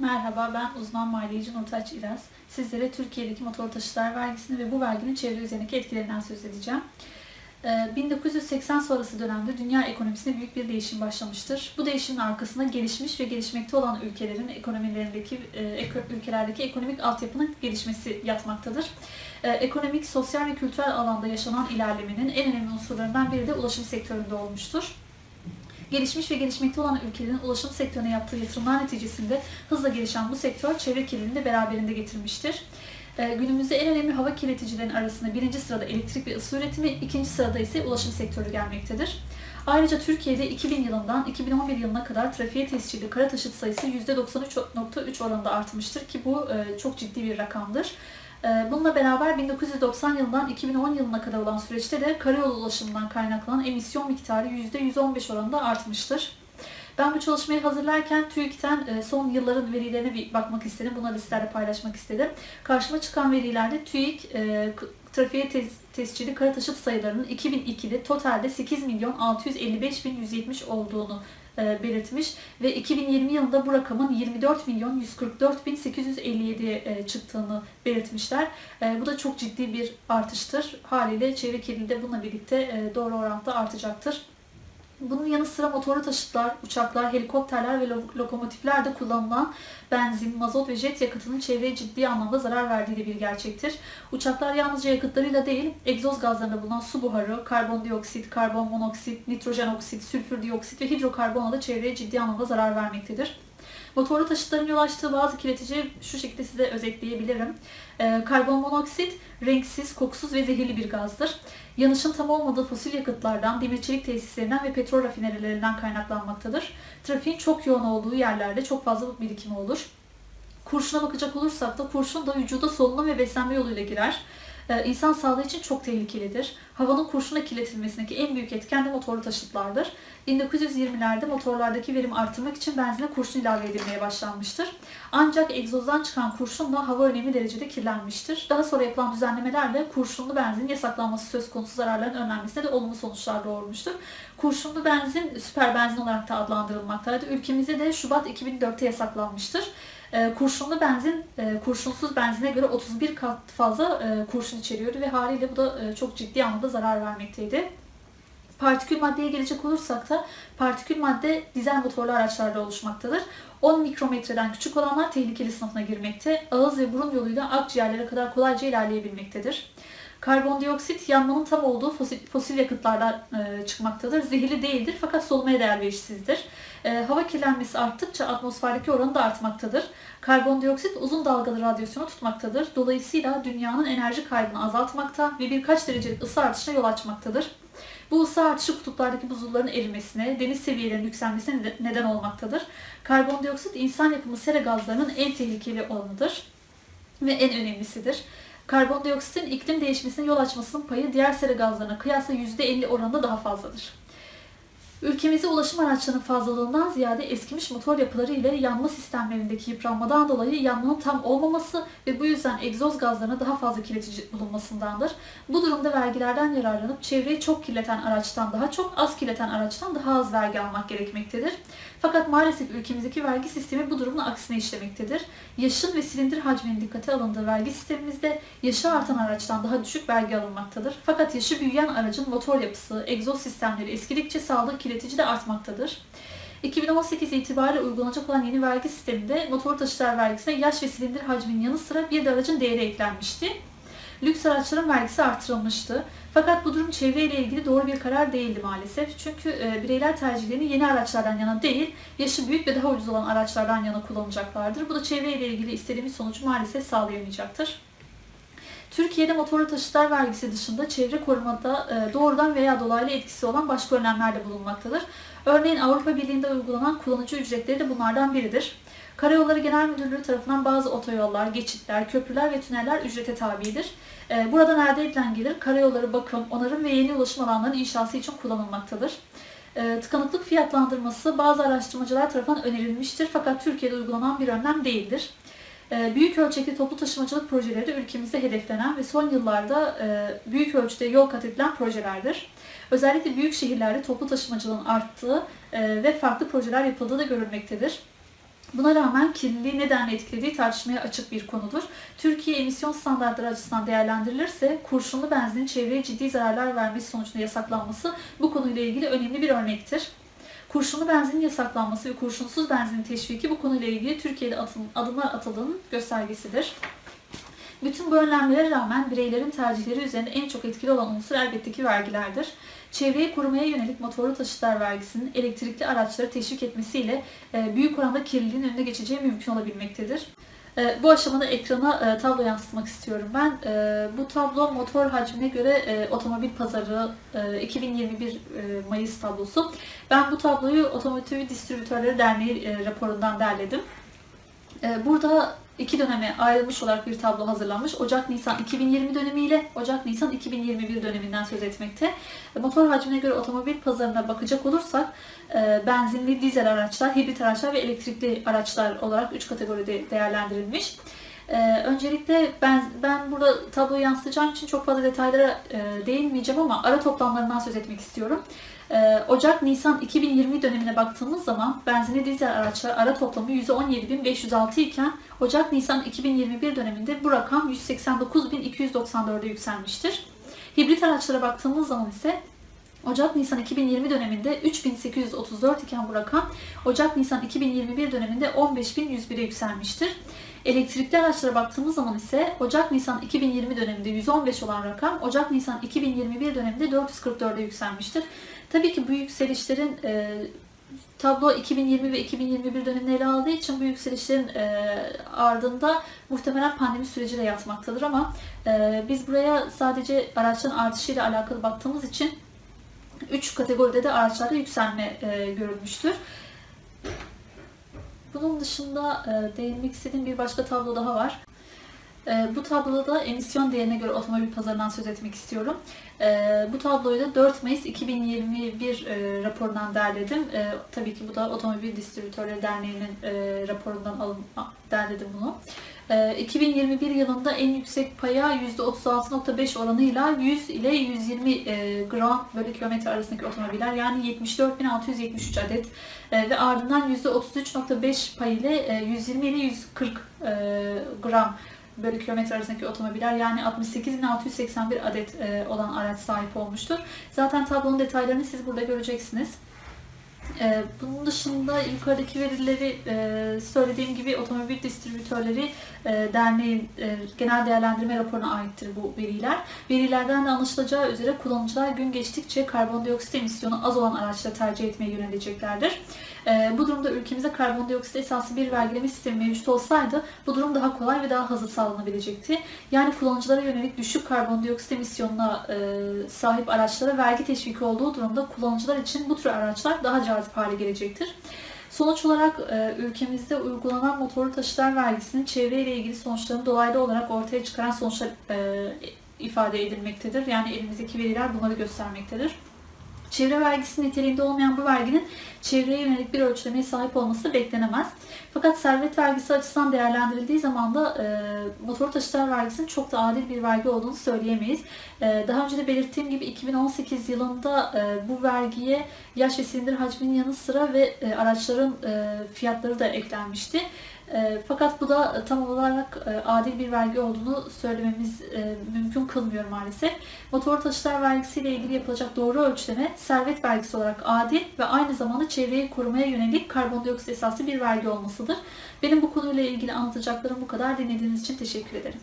Merhaba, ben uzman maliyeci Nurtaç İraz. Sizlere Türkiye'deki motor taşıtlar vergisini ve bu verginin çevre üzerindeki etkilerinden söz edeceğim. Ee, 1980 sonrası dönemde dünya ekonomisinde büyük bir değişim başlamıştır. Bu değişimin arkasında gelişmiş ve gelişmekte olan ülkelerin ekonomilerindeki e, ülkelerdeki ekonomik altyapının gelişmesi yatmaktadır. Ee, Ekonomik, sosyal ve kültürel alanda yaşanan ilerlemenin en önemli unsurlarından biri de ulaşım sektöründe olmuştur. Gelişmiş ve gelişmekte olan ülkelerin ulaşım sektörüne yaptığı yatırımlar neticesinde hızla gelişen bu sektör çevre kirliliğini de beraberinde getirmiştir. Ee, Günümüzde en önemli hava kirleticilerin arasında birinci sırada elektrik ve ısı üretimi, ikinci sırada ise ulaşım sektörü gelmektedir. Ayrıca Türkiye'de 2000 yılından 2011 yılına kadar trafiğe tescilli kara taşıt sayısı %93.3 oranında artmıştır ki bu e, çok ciddi bir rakamdır. Ee, Bununla beraber 1990 yılından 2010 yılına kadar olan süreçte de karayolu ulaşımından kaynaklanan emisyon miktarı %115 oranında artmıştır. Ben bu çalışmayı hazırlarken TÜİK'ten e, son yılların verilerine bir bakmak istedim. Bunları sizlerle paylaşmak istedim. Karşıma çıkan verilerde TÜİK e, trafiğe tez, tescilli kara taşıt sayılarının 2002'de totalde 8 milyon 655 bin 170 olduğunu belirtmiş ve 2020 yılında bu rakamın 24 milyon 144 bin 857'ye e, çıktığını belirtmişler. E, Bu da çok ciddi bir artıştır. Haliyle çevre kirliliği de bununla birlikte e, doğru orantıda artacaktır. Bunun yanı sıra motorlu taşıtlar, uçaklar, helikopterler ve lo- lokomotiflerde kullanılan benzin, mazot ve jet yakıtının çevreye ciddi anlamda zarar verdiği de bir gerçektir. Uçaklar yalnızca yakıtlarıyla değil, egzoz gazlarında bulunan su buharı, karbondioksit, karbon monoksit, nitrojen oksit, sülfür dioksit ve hidrokarbonla da çevreye ciddi anlamda zarar vermektedir. Motorlu taşıtların yol açtığı bazı kirletici şu şekilde size özetleyebilirim. Ee, karbon monoksit renksiz, kokusuz ve zehirli bir gazdır. Yanışın tam olmadığı fosil yakıtlardan, demir çelik tesislerinden ve petrol rafinerilerinden kaynaklanmaktadır. Trafiğin çok yoğun olduğu yerlerde çok fazla birikimi olur. Kurşuna bakacak olursak da kurşun da vücuda solunum ve beslenme yoluyla girer. Ee, İnsan sağlığı için çok tehlikelidir. Havanın kurşuna kirletilmesindeki en büyük etken de motorlu taşıtlardır. 1920'lerde motorlardaki verimi artırmak için benzine kurşun ilave edilmeye başlanmıştır. Ancak egzozdan çıkan kurşunla hava önemli derecede kirlenmiştir. Daha sonra yapılan düzenlemelerle kurşunlu benzin yasaklanması söz konusu zararların önlenmesine de olumlu sonuçlar doğurmuştur. Kurşunlu benzin süper benzin olarak da adlandırılmaktaydı. Ülkemizde de Şubat 2004'te yasaklanmıştır. E, kurşunlu benzin e, kurşunsuz benzine göre 31 kat fazla e, kurşun içeriyordu ve haliyle bu da e, çok ciddi anlamda zarar vermekteydi. Partikül maddeye gelecek olursak da partikül madde dizel motorlu araçlarda oluşmaktadır. 10 mikrometreden küçük olanlar tehlikeli sınıfına girmekte. Ağız ve burun yoluyla akciğerlere kadar kolayca ilerleyebilmektedir. Karbondioksit yanmanın tam olduğu fosil, fosil yakıtlardan e, çıkmaktadır. Zehirli değildir fakat solumaya değer verişsizdir. E, hava kirlenmesi arttıkça atmosferdeki oranı da artmaktadır. Karbondioksit uzun dalgalı radyasyonu tutmaktadır. Dolayısıyla dünyanın enerji kaybını azaltmakta ve birkaç derecelik ısı artışına yol açmaktadır. Bu ısı artışı kutuplardaki buzulların erimesine, deniz seviyelerinin yükselmesine nede- neden olmaktadır. Karbondioksit insan yapımı sera gazlarının en tehlikeli olanıdır ve en önemlisidir. Karbondioksitin iklim değişmesine yol açmasının payı diğer sera gazlarına kıyasla %50 oranında daha fazladır. Ülkemizde ulaşım araçlarının fazlalığından ziyade eskimiş motor yapıları ile yanma sistemlerindeki yıpranmadan dolayı yanmanın tam olmaması ve bu yüzden egzoz gazlarına daha fazla kirletici bulunmasındandır. Bu durumda vergilerden yararlanıp çevreyi çok kirleten araçtan daha çok, az kirleten araçtan daha az vergi almak gerekmektedir. Fakat maalesef ülkemizdeki vergi sistemi bu durumun aksine işlemektedir. Yaşın ve silindir hacminin dikkate alındığı vergi sistemimizde yaşı artan araçtan daha düşük vergi alınmaktadır. Fakat yaşı büyüyen aracın motor yapısı, egzoz sistemleri eskidikçe sağladığı kirletici de artmaktadır. 2018 itibariyle uygulanacak olan yeni vergi sisteminde motor taşıtlar vergisine yaş ve silindir hacminin yanı sıra bir de aracın değeri eklenmişti. Lüks araçların vergisi artırılmıştı. Fakat bu durum çevreyle ilgili doğru bir karar değildi maalesef. Çünkü e, bireyler tercihlerini yeni araçlardan yana değil, yaşı büyük ve daha ucuz olan araçlardan yana kullanacaklardır. Bu da çevreyle ilgili istediğimiz sonucu maalesef sağlayamayacaktır. Türkiye'de motorlu taşıtlar vergisi dışında çevre korumada e, doğrudan veya dolaylı etkisi olan başka önlemler de bulunmaktadır. Örneğin Avrupa Birliği'nde uygulanan kullanıcı ücretleri de bunlardan biridir. Karayolları Genel Müdürlüğü tarafından bazı otoyollar, geçitler, köprüler ve tüneller ücrete tabidir. E, Buradan elde edilen gelir karayolları bakım, onarım ve yeni ulaşım alanlarının inşası için kullanılmaktadır. E, Tıkanıklık fiyatlandırması bazı araştırmacılar tarafından önerilmiştir fakat Türkiye'de uygulanan bir önlem değildir. E, Büyük ölçekli toplu taşımacılık projeleri de ülkemizde hedeflenen ve son yıllarda e, büyük ölçüde yol kat edilen projelerdir. Özellikle büyük şehirlerde toplu taşımacılığın arttığı e, ve farklı projeler yapıldığı da görülmektedir. Buna rağmen kirliliği nedenle etkilediği tartışmaya açık bir konudur. Türkiye emisyon standartları açısından değerlendirilirse kurşunlu benzinin çevreye ciddi zararlar vermesi sonucunda yasaklanması bu konuyla ilgili önemli bir örnektir. Kurşunlu benzinin yasaklanması ve kurşunsuz benzinin teşviki bu konuyla ilgili Türkiye'de atım, adımlar atıldığının göstergesidir. Bütün bu önlemlere rağmen bireylerin tercihleri üzerinde en çok etkili olan unsur elbette ki vergilerdir. Çevreyi korumaya yönelik motorlu taşıtlar vergisinin elektrikli araçları teşvik etmesiyle e, büyük oranda kirliliğin önüne geçeceği mümkün olabilmektedir. E, Bu aşamada ekrana e, tablo yansıtmak istiyorum ben. E, Bu tablo motor hacmine göre e, otomobil pazarı e, 2021 e, Mayıs tablosu. Ben bu tabloyu Otomotiv Distribütörleri Derneği e, raporundan derledim. E, Burada iki döneme ayrılmış olarak bir tablo hazırlanmış. Ocak-Nisan 2020 dönemi ile Ocak-Nisan 2021 döneminden söz etmekte. E, Motor hacmine göre otomobil pazarına bakacak olursak e, benzinli dizel araçlar, hibrit araçlar ve elektrikli araçlar olarak 3 kategoride değerlendirilmiş. E, öncelikle ben ben burada tabloyu yansıtacağım için çok fazla detaylara e, değinmeyeceğim ama ara toplamlarından söz etmek istiyorum. E, Ocak-Nisan 2020 dönemine baktığımız zaman benzinli dizel araçlar ara toplamı %17.506 iken Ocak-Nisan 2021 döneminde bu rakam 189.294'e yükselmiştir. Hibrit araçlara baktığımız zaman ise Ocak-Nisan 2020 döneminde 3834 iken bu rakam Ocak-Nisan 2021 döneminde 15101'e yükselmiştir. Elektrikli araçlara baktığımız zaman ise Ocak-Nisan 2020 döneminde 115 olan rakam Ocak-Nisan 2021 döneminde 444'e yükselmiştir. Tabii ki bu yükselişlerin e, tablo 2020 ve 2021 dönemini ele aldığı için bu yükselişlerin e, ardında muhtemelen pandemi süreci de yatmaktadır ama e, biz buraya sadece araçların artışıyla alakalı baktığımız için 3 kategoride de araçlarda yükselme e, görülmüştür. Bunun dışında e, değinmek istediğim bir başka tablo daha var. E, bu tabloda da emisyon değerine göre otomobil pazarından söz etmek istiyorum. E, bu tabloyu da 4 Mayıs 2021 e, raporundan derledim. E, tabii ki bu da Otomobil Distribütörleri Derneği'nin e, raporundan alın, derledim bunu. E, 2021 yılında en yüksek paya %36.5 oranıyla 100 ile 120 e, gram bölü kilometre arasındaki otomobiller yani 74.673 adet e, ve ardından %33.5 pay ile e, 120 ile 140 e, gram bölü kilometre arasındaki otomobiller yani 68.681 adet e, olan araç sahip olmuştur. Zaten tablonun detaylarını siz burada göreceksiniz. E, Bunun dışında yukarıdaki verileri e, söylediğim gibi Otomobil Distribütörleri e, Derneği e, genel değerlendirme raporuna aittir bu veriler. Verilerden de anlaşılacağı üzere kullanıcılar gün geçtikçe karbondioksit emisyonu az olan araçları tercih etmeye yöneleceklerdir. E, Bu durumda ülkemizde karbondioksit esaslı bir vergileme sistemi mevcut olsaydı bu durum daha kolay ve daha hızlı sağlanabilecekti. Yani kullanıcılara yönelik düşük karbondioksit emisyonuna sahip araçlara vergi teşviki olduğu durumda kullanıcılar için bu tür araçlar daha cazip hale gelecektir. Sonuç olarak e, ülkemizde uygulanan motorlu taşıtlar vergisinin çevreyle ilgili sonuçlarını dolaylı olarak ortaya çıkaran sonuçlar e, ifade edilmektedir. Yani elimizdeki veriler bunları göstermektedir. Çevre vergisi niteliğinde olmayan bu verginin çevreye yönelik bir ölçülemeye sahip olması beklenemez. Fakat servet vergisi açısından değerlendirildiği zaman da e, motor taşıtlar vergisinin çok da adil bir vergi olduğunu söyleyemeyiz. E, daha önce de belirttiğim gibi 2018 yılında e, bu vergiye yaş ve silindir hacminin yanı sıra ve e, araçların e, fiyatları da eklenmişti. E, fakat bu da tam olarak e, adil bir vergi olduğunu söylememiz e, mümkün kılmıyor maalesef. Motor taşıtlar vergisi ile ilgili yapılacak doğru ölçüleme servet vergisi olarak adil ve aynı zamanda çevreyi korumaya yönelik karbondioksit esaslı bir vergi olmasıdır. Benim bu konuyla ilgili anlatacaklarım bu kadar. Dinlediğiniz için teşekkür ederim.